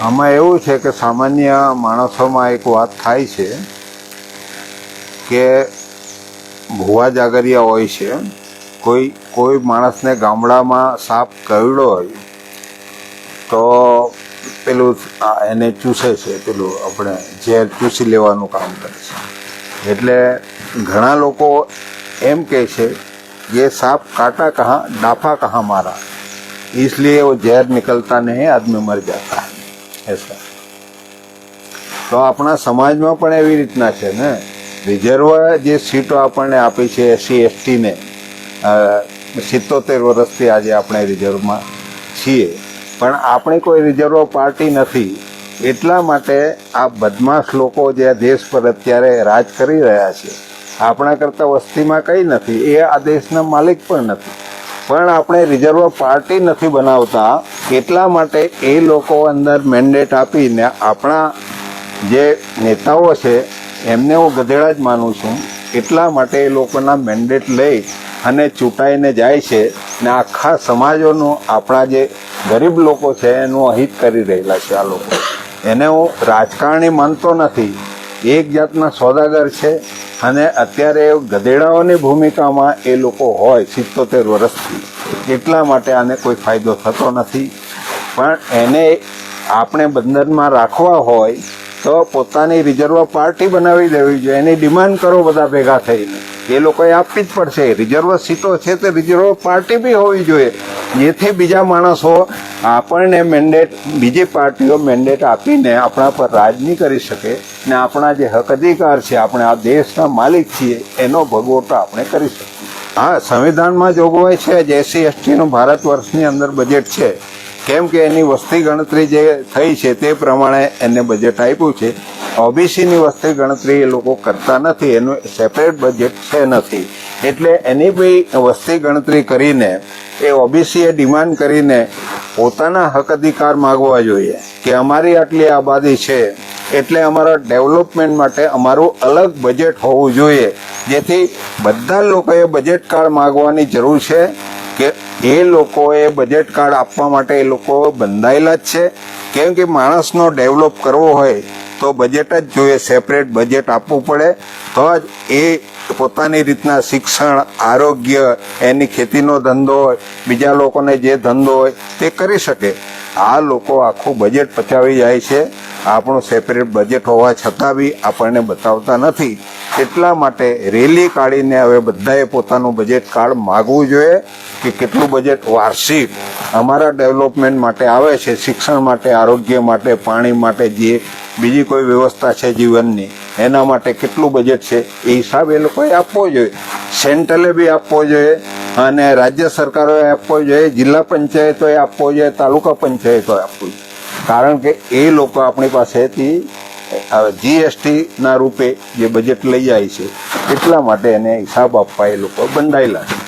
આમાં એવું છે કે સામાન્ય માણસોમાં એક વાત થાય છે કે ભુવા જાગરિયા હોય છે કોઈ કોઈ માણસને ગામડામાં સાપ કરડ્યો હોય તો પેલું આ એને ચૂસે છે પેલું આપણે ઝેર ચૂસી લેવાનું કામ કરે છે એટલે ઘણા લોકો એમ કહે છે ये सांप काटा कहाँ डाफा कहाँ मारा इसलिए वो जहर निकलता नहीं आदमी मर जाता है ऐसा તો આપણા સમાજમાં પણ એવી રીતના છે ને? રિઝર્વ જે સીટો આપણને આપી છે એસસી, એસટીને સિત્તોતેર વર્ષથી આજે આપણે રિઝર્વમાં છીએ. પણ આપણી કોઈ રિઝર્વ પાર્ટી નથી. એટલા માટે આ બદમાશ લોકો જે દેશ પર અત્યારે રાજ કરી રહ્યા છે, આપણા કરતાં વસ્તીમાં કંઈ નથી. એ આ દેશના માલિક પણ નથી. પણ આપણે રિઝર્વ પાર્ટી નથી બનાવતા. એટલા માટે એ લોકો અંદર મેન્ડેટ આપીને આપણા જે નેતાઓ છે, એમને હું ગધેડા જ માનું છું. એટલા માટે એ લોકોના મેન્ડેટ લઈ અને ચૂંટાઈને જાય છે ને આખા સમાજોનું, આપણા જે ગરીબ લોકો છે, એનું અહિત કરી રહેલા છે આ લોકો. એને હું રાજકારણી માનતો નથી. એક જાતના સોદાગર છે અને અત્યારે ગધેડાઓની ભૂમિકામાં એ લોકો હોય સિત્તોતેર વર્ષથી. એટલા માટે આને કોઈ ફાયદો થતો નથી. પણ એને આપણે બંધનમાં રાખવા હોય તો પોતાની રિઝર્વ પાર્ટી બનાવી દેવી જોઈએ. એની ડિમાન્ડ કરો બધા ભેગા થઈને. એ લોકોએ આપવી જ પડશે. રિઝર્વ સીટો છે તે રિઝર્વ પાર્ટી બી હોવી જોઈએ. જેથી બીજા માણસો આપણને મેન્ડેટ બીજી પાર્ટીઓ મેન્ડેટ આપીને આપણા પર રાજ નહીં કરી શકે ને આપણા જે હક અધિકાર છે, આપણે આ દેશના માલિક છીએ, એનો ભગવટો આપણે કરી શકીએ. હા, સંવિધાનમાં જોગવાઈ છે, જ એસસી, એસટીનું ભારત વર્ષની અંદર બજેટ છે. કેમ કે એની વસ્તી ગણતરી જે થઈ છે તે પ્રમાણે એને બજેટ આપ્યું છે. ઓબીસીની વસ્તી ગણતરી એ લોકો કરતા નથી. એનું સેપરેટ બજેટ છે નથી. એટલે એની બી વસ્તી ગણતરી કરીને એ ઓબીસીએ ડિમાન્ડ કરીને પોતાના હક અધિકાર માગવા જોઈએ કે અમારી આટલી આબાદી છે એટલે અમારા ડેવલપમેન્ટ માટે અમારું અલગ બજેટ હોવું જોઈએ. જેથી બધા લોકોએ બજેટ કાર્ડ માગવાની જરૂર છે કે એ લોકોએ બજેટ કાર્ડ આપવા માટે એ લોકો બંધાયેલા જ છે. કેમ કે માણસનો ડેવલપ કરવો હોય તો બજેટ જ જોઈએ સેપરેટ બજેટ આપવું પડે. તો જ એ પોતાની રીતના શિક્ષણ, આરોગ્ય, એની ખેતીનો ધંધો હોય, બીજા લોકોને જે ધંધો હોય, તે કરી શકે. આ લોકો આખું બજેટ પચાવી જાય છે. આપણું સેપરેટ બજેટ હોવા છતાં બી આપણને બતાવતા નથી. એટલા માટે રેલી કાઢીને હવે બધાએ પોતાનું બજેટ કાર્ડ માગવું જોઈએ કે કેટલું બજેટ વાર્ષિક અમારા ડેવલપમેન્ટ માટે આવે છે, શિક્ષણ માટે, આરોગ્ય માટે, પાણી માટે, જે બીજી કોઈ વ્યવસ્થા છે જીવનની? એના માટે કેટલું બજેટ છે? એ હિસાબ એ લોકોએ આપવો જોઈએ. સેન્ટ્રલે બી આપવો જોઈએ અને રાજ્ય સરકારોએ આપવો જોઈએ, જિલ્લા પંચાયતોએ આપવો જોઈએ, તાલુકા પંચાયતોએ આપવું જોઈએ. કારણ કે એ લોકો આપણી પાસેથી જીએસટીના રૂપે જે બજેટ લઈ જાય છે, એટલા માટે એને હિસાબ આપવા એ લોકો બંધાયેલા છે.